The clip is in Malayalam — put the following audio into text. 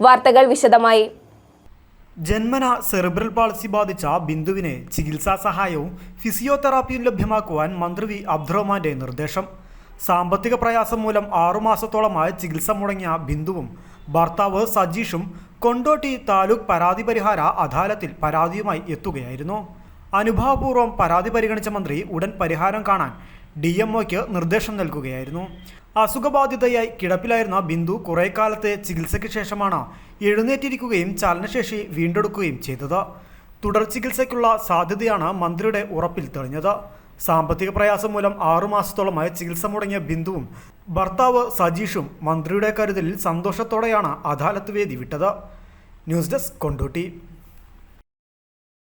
വാർത്തകൾ വിശദമായി. ജന്മന സെറിബ്രൽ പാൾസി ബാധിച്ച ബിന്ദുവിന് ചികിത്സാ സഹായവും ഫിസിയോതെറാപ്പിയും ലഭ്യമാക്കുവാൻ മന്ത്രി വി അബ്ദുറഹ്മാന്റെ നിർദ്ദേശം. സാമ്പത്തിക പ്രയാസം മൂലം ആറുമാസത്തോളമായി ചികിത്സ മുടങ്ങിയ ബിന്ദുവും ഭർത്താവ് സജീഷും കൊണ്ടോട്ടി താലൂക്ക് പരാതി പരിഹാര അദാലത്തിൽ പരാതിയുമായി എത്തുകയായിരുന്നു. അനുഭാവപൂർവം പരാതി പരിഗണിച്ച മന്ത്രി ഉടൻ പരിഹാരം കാണാൻ ഡി എം ഒക്ക് നിർദ്ദേശം നൽകുകയായിരുന്നു. അസുഖബാധിതയായി കിടപ്പിലായിരുന്ന ബിന്ദു കുറേ കാലത്തെ ചികിത്സയ്ക്ക് ശേഷമാണ് എഴുന്നേറ്റിരിക്കുകയും ചലനശേഷി വീണ്ടെടുക്കുകയും ചെയ്തത്. തുടർ ചികിത്സയ്ക്കുള്ള സാധ്യതയാണ് മന്ത്രിയുടെ ഉറപ്പിൽ തെളിഞ്ഞത്. സാമ്പത്തിക പ്രയാസം മൂലം ആറുമാസത്തോളമായി ചികിത്സ മുടങ്ങിയ ബിന്ദുവും ഭർത്താവ് സജീഷും മന്ത്രിയുടെ കരുതലിൽ സന്തോഷത്തോടെയാണ് അദാലത്ത് വേദി വിട്ടത്. News desk Kondotty.